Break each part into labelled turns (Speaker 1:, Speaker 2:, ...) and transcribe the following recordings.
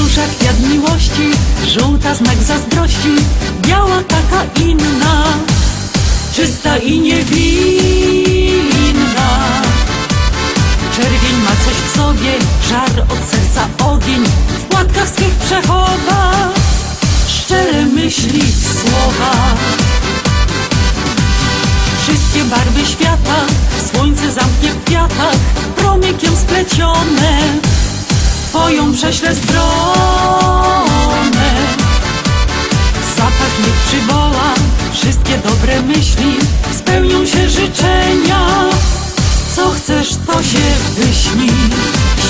Speaker 1: Róża kwiat miłości, żółta znak zazdrości, biała taka inna, czysta i niewinna. Czerwień ma coś w sobie, żar od serca ogień, w płatkach swych przechowa, szczere myśli, słowa. Wszystkie barwy świata, słońce zamknie w kwiatach, promykiem splecione, twoją prześlę stronę. Zapach niech przywoła wszystkie dobre myśli, spełnią się życzenia. Co chcesz, to się wyśni.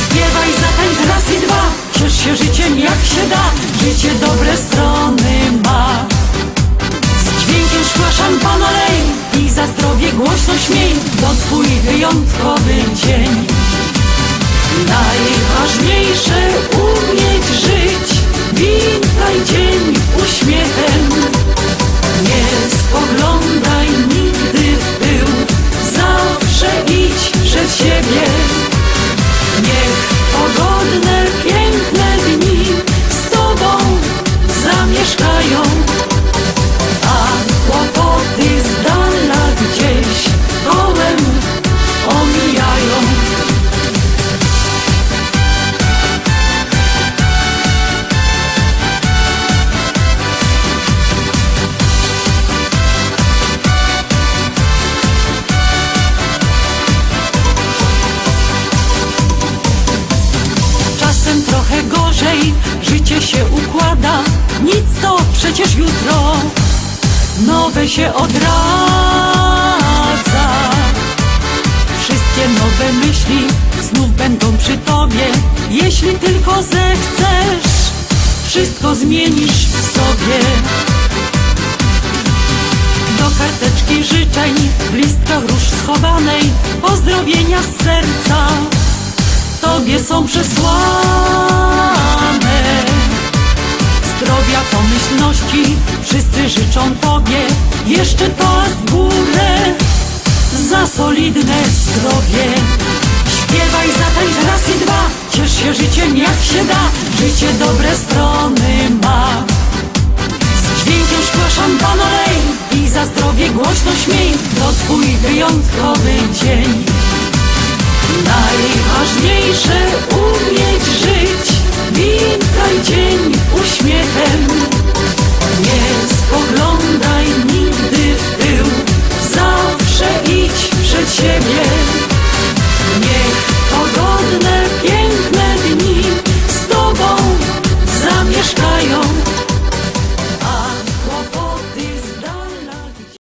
Speaker 1: Śpiewaj, zatańcz raz i dwa, ciesz się życiem jak się da, życie dobre strony ma. Z dźwiękiem szkła szampana lej i za zdrowie głośno śmiej, to twój wyjątkowy dzień. Najważniejsze się układa, nic to przecież jutro nowe się odradza. Wszystkie nowe myśli znów będą przy tobie, jeśli tylko zechcesz, wszystko zmienisz w sobie. Do karteczki życzeń w listkach róż schowanej pozdrowienia z serca Tobie są przesłane Wszyscy życzą Tobie Jeszcze toast w górę. Za solidne zdrowie. Śpiewaj, zatańcz raz i dwa. Ciesz się życiem jak się da. Życie dobre strony ma. Z dźwiękiem szkła szampana lej I za zdrowie głośno śmiej. To twój wyjątkowy dzień